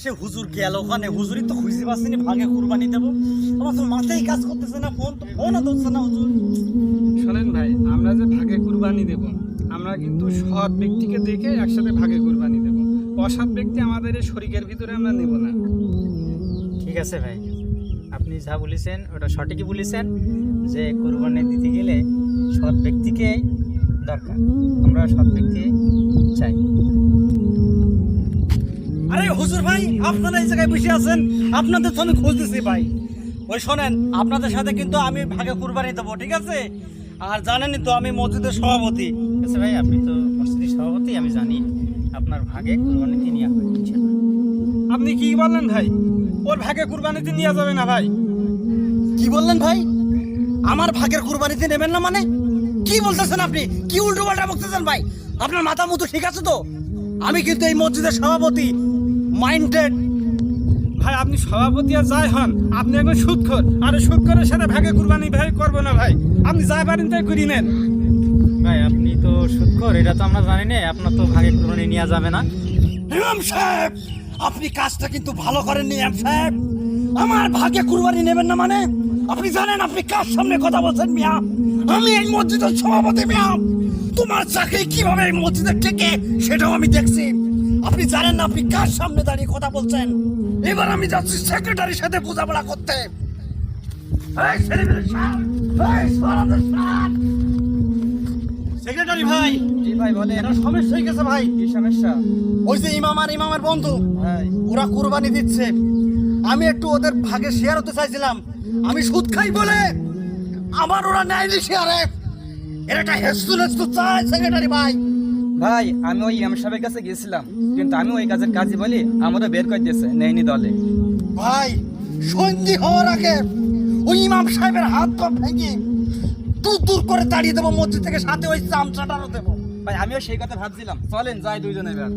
সে হুজুর গেল ওখানে? হুজুরই তো খুঁজে পাচ্ছিনি ভাগে কুরবানি দেবো। আমার তো মাথায় কাজ করতেছে না ফোন তো ফোনও ধরছে না হুজুর। শোনেন ভাই আমরা যে ভাগে কুরবানি দেব আমরা কিন্তু সৎ ব্যক্তিকে দেখে একসাথে ভাগে কুরবানি দেব। অসৎ ব্যক্তি আমাদের এই শরীরের ভিতরে আমরা নেব না। ঠিক আছে ভাই আপনি যা বলেছেন ওটা সঠিকই বলেছেন যে কোরবানি দিতে গেলে সৎ ব্যক্তিকে দরকার। আমরা সৎ ব্যক্তি চাই। আরে হুজুর ভাই আপনারা এই জায়গায় বসে আছেন আপনাদের তো আমি খুঁজতেছি ভাই। ওই শোনেন আপনাদের সাথে কিন্তু আমি ভাগে কুরবানি দেবো ঠিক আছে? আর জানেনই তো আমি মসজিদের সভাপতি। ঠিক আছে ভাই আপনি তো মসজিদের সভাপতি আমি জানি আপনার ভাগে কোরবানি দিয়ে নেওয়া হবে আপনি কি বললেন ভাই? ওর ভাগে কুরবানিতে নিয়ে যাবে না ভাই। কি বললেন ভাই? আমার ভাগের কুরবানিতে নেবেন না মানে? কি বলতেছেন আপনি? কি উল্টো পাল্টা বলতেছেন ভাই? আপনার মাথা মতো ঠিক আছে তো? আমি কিন্তু এই মসজিদের সভাপতি মাইন্ডেড ভাই আপনি সভাপতি আর যাই হন আপনি একজন সুদখোর আর ওই সুদখোরের সাথে ভাগে কুরবানি ভাই করব না ভাই। আপনি যাই পারেন তাই করি নেন। ভাই আপনি তো সুৎকর এটা তো আমরা জানি না আপনার তো ভাগে কুরবানি নেওয়া যাবে না। ইমাম সাহেব আপনি কাজটা কিন্তু ভালো করেননি ইমাম সাহেব। আমার ভাগে কুরবানি নেবেন না মানে? আপনি জানেন আপনি কার সামনে কথা বলছেন মিয়া? আমি এই মসজিদের সভাপতি মিয়া। তোমার চাকরি কীভাবে এই মসজিদের টেকে সেটাও আমি দেখছি। আপনি জানেন না আপনি কার সামনে দাঁড়িয়ে কথা বলছেন? এবার আমি যাচ্ছি সেক্রেটারির সাথে বোঝাপড়া করতে। সেক্রেটারি ভাই। জি ভাই বলেন। এটা সমস্যা হয়ে গেছে ভাই। কি সমস্যা? ওই যে ইমাম আর ইমামের বন্ধু ভাই ওরা কুরবানি দিচ্ছে। আমি একটু ওদের ভাগে শেয়ার হতে চাইছিলাম। আমি সুদ খাই বলে আমার ওরা নেয়নি শেয়ারে এর একটা হেস্তু হেস্তু চাই সেক্রেটারি ভাই। ভাই আমি ওই ইমাম সাহেবের কাছে গেছিলাম কিন্তু আমি ওই কাজের কাজই বলি আমারও বের করে দিয়েছে নেয়নি দলে। ভাই সন্ধি হওয়ার আগে ওই ইমাম সাহেবের হাত পা ভেঙে দূর দূর করে তাড়িয়ে দেবো মসজিদ থেকে সাথে ওই চামচাটারও দেবো। ভাই আমিও সেই কথা ভাবছিলাম। চলেন যাই দুইজনে এবার।